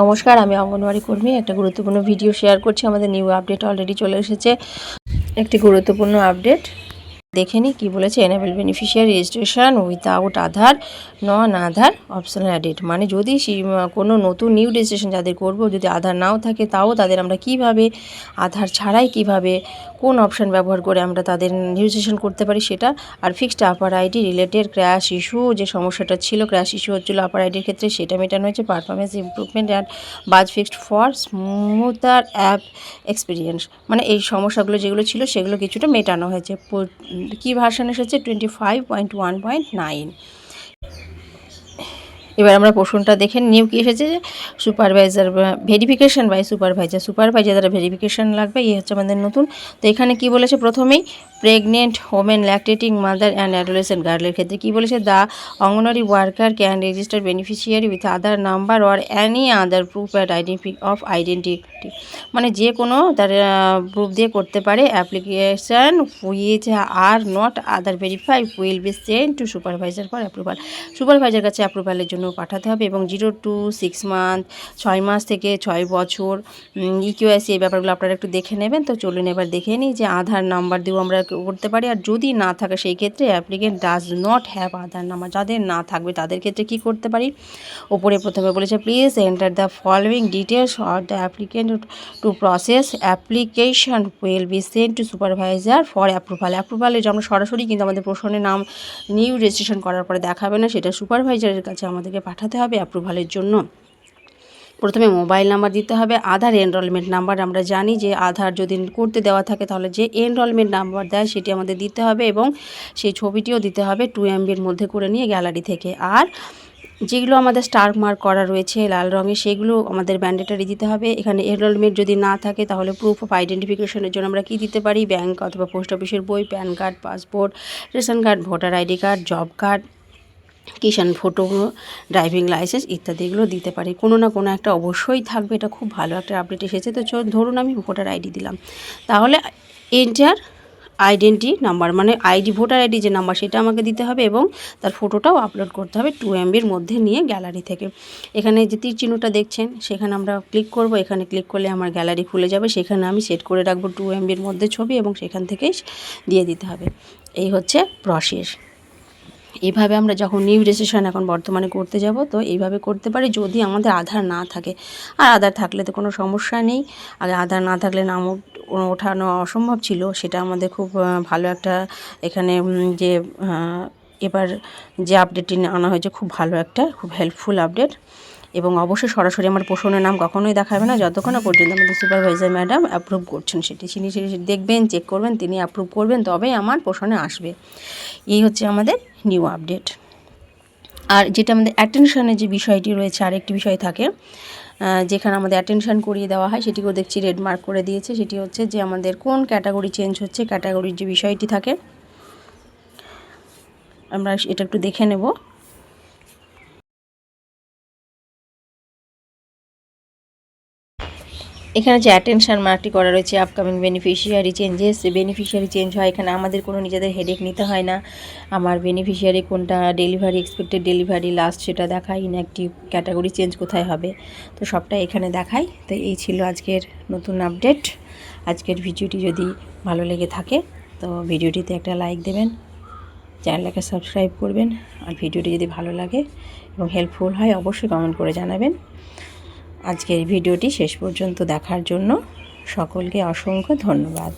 নমস্কার, আমি অঙ্গনওয়াড়ি কর্মী। একটা গুরুত্বপূর্ণ ভিডিও শেয়ার করছি। আমাদের নিউ আপডেট অলরেডি চলে এসেছে। একটি গুরুত্বপূর্ণ আপডেট দেখে নিই কী বলেছে enable beneficiary registration without Aadhaar non Aadhaar optional edit মানে যদি কোনো নতুন নিউ রেজিস্ট্রেশন যাদের করব, যদি আধার নাও থাকে, তাও তাদের আমরা কীভাবে আধার ছাড়াই কীভাবে, কোন অপশান ব্যবহার করে আমরা তাদের রেজিস্ট্রেশন করতে পারি সেটা, আর fixed upper ID related crash issue যে সমস্যাটা ছিল ক্র্যাশ ইস্যু হচ্ছিল আপার আইডির ক্ষেত্রে, সেটা মেটানো হয়েছে। Performance improvement and bugs fixed for smoother app experience মানে এই সমস্যাগুলো যেগুলো ছিল, সেগুলো কিছুটা মেটানো হয়েছে। কী ভার্সন এসেছে? Twenty five point one point nine এবার আমরা পোষণটা দেখে নিউ কি এসেছে যে supervisor verification by supervisor supervisor দ্বারা ভেরিফিকেশান লাগবে, এই হচ্ছে আমাদের নতুন। তো এখানে কি বলেছে? প্রথমেই pregnant women lactating mother and adolescent গার্লের ক্ষেত্রে কি বলেছে? The anganwadi worker can register beneficiary with Aadhaar number or any other proof at identity of identity মানে যে কোনো তার প্রুফ দিয়ে করতে পারে। Application with or not Aadhaar verify will be send to supervisor for approval supervisor কাছে অ্যাপ্রুভালের জন্য পাঠাতে হবে এবং জিরো টু সিক্স মান্থ, ছয় মাস থেকে ছয় বছর ইকিউএসি এই ব্যাপারগুলো আপনারা একটু দেখে নেবেন। তো চলুন এবার দেখে নিই যে আধার নাম্বার দিয়েও আমরা করতে পারি। আর যদি না থাকে সেই ক্ষেত্রে applicant does not have Aadhaar number. যাদের না থাকবে তাদের ক্ষেত্রে কি করতে পারি? ওপরে প্রথমে বলেছে please enter the following details of the applicant to process application will be send to supervisor for approval অ্যাপ্রুভালে যে আমরা সরাসরি কিন্তু আমাদের প্রশ্নের নাম নিউ রেজিস্ট্রেশন করার পরে দেখাবে না, সেটা সুপারভাইজারের কাছে আমাদেরকে পাঠাতে হবে অ্যাপ্রুভালের জন্য। প্রথমে মোবাইল নাম্বার দিতে হবে আধার এনরোলমেন্ট নাম্বার আমরা জানি যে আধার যদি করতে দেওয়া থাকে তাহলে যে এনরোলমেন্ট নাম্বার দেয় সেটি আমাদের দিতে হবে এবং সেই ছবিটিও দিতে হবে টু এমবির মধ্যে করে নিয়ে গ্যালারি থেকে। আর যেগুলো আমাদের স্টার মার্ক করা রয়েছে লাল রঙের, সেগুলো আমাদের ম্যান্ডেটারি দিতে হবে। এখানে এনরোলমেন্ট যদি না থাকে তাহলে প্রুফ অফ আইডেন্টিফিকেশনের জন্য আমরা কী দিতে পারি? ব্যাংক অথবা পোস্ট অফিসের বই PAN card passport ration card voter ID card job card Kisan photo driving licence ইত্যাদিগুলো দিতে পারি। কোনো না কোনো একটা অবশ্যই থাকবে, এটা খুব ভালো একটা আপডেট এসেছে। তো ধরুন আমি ভোটার আইডি দিলাম। তাহলে এন্টার আইডেন্টি নাম্বার মানে আইডি ভোটার আইডি যে নাম্বার সেটা আমাকে দিতে হবে এবং তার ফটোটাও আপলোড করতে হবে টু এমবির মধ্যে নিয়ে গ্যালারি থেকে। এখানে যে তীর চিহ্নটা দেখছেন, সেখানে আমরা ক্লিক করব। এখানে ক্লিক করলে আমার গ্যালারি খুলে যাবে। সেখানে আমি সেট করে রাখব টু এমবির মধ্যে ছবি এবং সেখান থেকেই দিয়ে দিতে হবে। এই হচ্ছে প্রসেস এইভাবে আমরা যখন নিউ রেজিস্ট্রেশন এখন বর্তমানে করতে যাব, তো এইভাবে করতে পারি যদি আমাদের আধার না থাকে। আর আধার থাকলে তো কোনো সমস্যা নেই। আর আধার না থাকলে নাম ওঠানো অসম্ভব ছিল। সেটা আমাদের খুব ভালো একটা এখানে যে এবার যে আপডেটটি আনা হয়েছে, খুব ভালো একটা, খুব হেল্পফুল আপডেট এবং অবশ্যই সরাসরি আমার পোষণের নাম কখনোই দেখাবে না। যতক্ষণ পর্যন্ত আমাদের সুপারভাইজার ম্যাডাম অ্যাপ্রুভ করছেন সেটি। তিনি দেখবেন চেক করবেন, তিনি অ্যাপ্রুভ করবেন, তবেই আমার পোষণে আসবে। এই হচ্ছে আমাদের নিউ আপডেট আর যেটা আমাদের অ্যাটেনশনের যে বিষয়টি রয়েছে, আরেকটি বিষয় থাকে যেখানে আমাদের অ্যাটেনশন করিয়ে দেওয়া হয়, সেটিকেও দেখছি রেড মার্ক করে দিয়েছে। সেটি হচ্ছে যে আমাদের কোন ক্যাটাগরি চেঞ্জ হচ্ছে ক্যাটাগরির যে বিষয়টি থাকে, আমরা এটা একটু দেখে নেব। এখানে যে অ্যাটেনশন মার্কটি করা রয়েছে upcoming beneficiary changes beneficiary change হয়, এখানে আমাদের কোনো নিজেদের হেডেক নিতে হয় না। আমার বেনিফিশিয়ারি কোনটা ডেলিভারি এক্সপেক্টেড ডেলিভারি লাস্ট সেটা দেখায় ইনঅ্যাক্টিভ ক্যাটাগরি চেঞ্জ কোথায় হবে? তো সবটা এখানে দেখাই তো এই ছিল আজকের নতুন আপডেট আজকের ভিডিওটি যদি ভালো লেগে থাকে, তো ভিডিওটিতে একটা লাইক দেবেন চ্যানেলটাকে সাবস্ক্রাইব করবেন, আর ভিডিওটি যদি ভালো লাগে এবং হেল্পফুল হয়, অবশ্যই কমেন্ট করে জানাবেন। আজকের ভিডিওটি শেষ পর্যন্ত দেখার জন্য সকলকে অসংখ্য ধন্যবাদ।